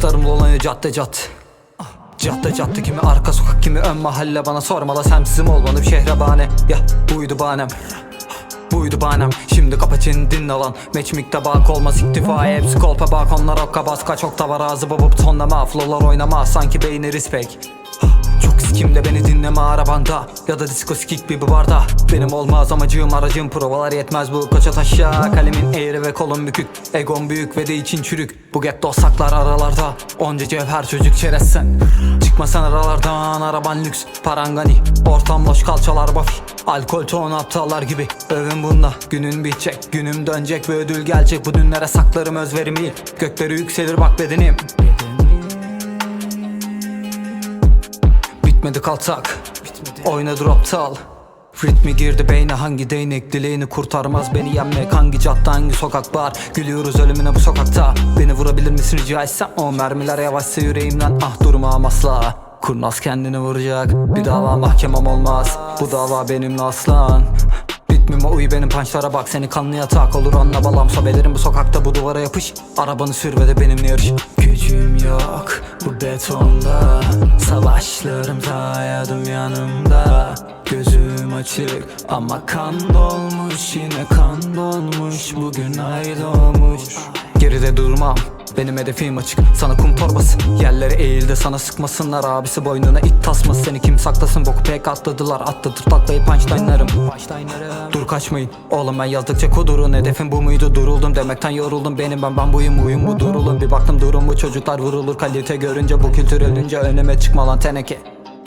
Kızlarım dolanıyor cadde cadde Cadde cadde kimi arka sokak kimi ön mahalle. Bana sormala semsizim olmalı bir şehre bahane. Ya buydu bahanem. Buydu bahanem. Şimdi kapa çeneni dinle lan. Meçmikte bak olmaz iktifaya Hepsi kolpa bak onlar okka bas Kaç okta ağzı babıp tonlama. Flowlar oynama. Sanki beyni respect. Çok sikimde dinleme arabanda Ya da disco skik bir barda. Benim olmaz amacım aracım provalar yetmez bu koça taşa. Kalemin eğri ve kolum bükük Egom büyük ve de için çürük. Bu getto saklar aralarda Onca cevher çocuk çerezsen. Çıkmasan aralardan araban lüks Parangani. Ortam boş kalçalar bafi Alkol ton aptallar gibi. Övün bununla günün bitecek Günüm dönecek ve ödül gelecek. Bu dünlere saklarım özverimi. Gökleri yükselir bak bedenim Bitmedi kaltak. Oynadır aptal. Ritmi girdi beyne hangi değnek dileğini kurtarmaz beni yenmek. Hangi cadde hangi sokak var? Gülüyoruz ölümüne bu sokakta. Beni vurabilir misin rica etsem? O mermiler yavaşsa yüreğimden. Ah durmam asla. Kurnaz kendini vuracak. Bir dava mahkemem olmaz. Bu dava benimle aslan. Ritmime uy benim punchlara bak. Seni kanlı yatak olur anla balam. Sobelerim bu sokakta bu duvara yapış. Arabanı sür ve de benimle yarış. Bu betonda Savaşlarım dayadım yanımda. Gözüm açık ama kan dolmuş Yine kan dolmuş. Bugün ay doğmuş. Geride durmam benim hedefim açık. Sana kum torbası. Yerlere eğildi sana sıkmasınlar. Abisi boynuna it tasması. Seni kim saklasın? Boku pek atladılar. Atladır taklayı punchline'larım. Dur kaçmayın. Oğlum ben yazdıkça kudurun. Hedefim bu muydu? Duruldum Demekten yoruldum. Benim ben ben buyum buyum. Bu durulun Bir baktım durum bu. Çocuklar vurulur. Kalite görünce bu kültür ölünce Önüme çıkma lan teneke.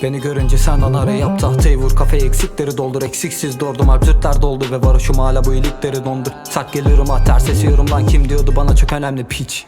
Beni görünce sen anarı yap. Tahtayı vur kafaya eksikleri doldur. Eksiksiz dordum. Absürtler doldu ve varoşum hala bu iyilikleri dondur Sak gelirim ah ters esiyorum lan. Kim diyordu? Bana çok önemli piç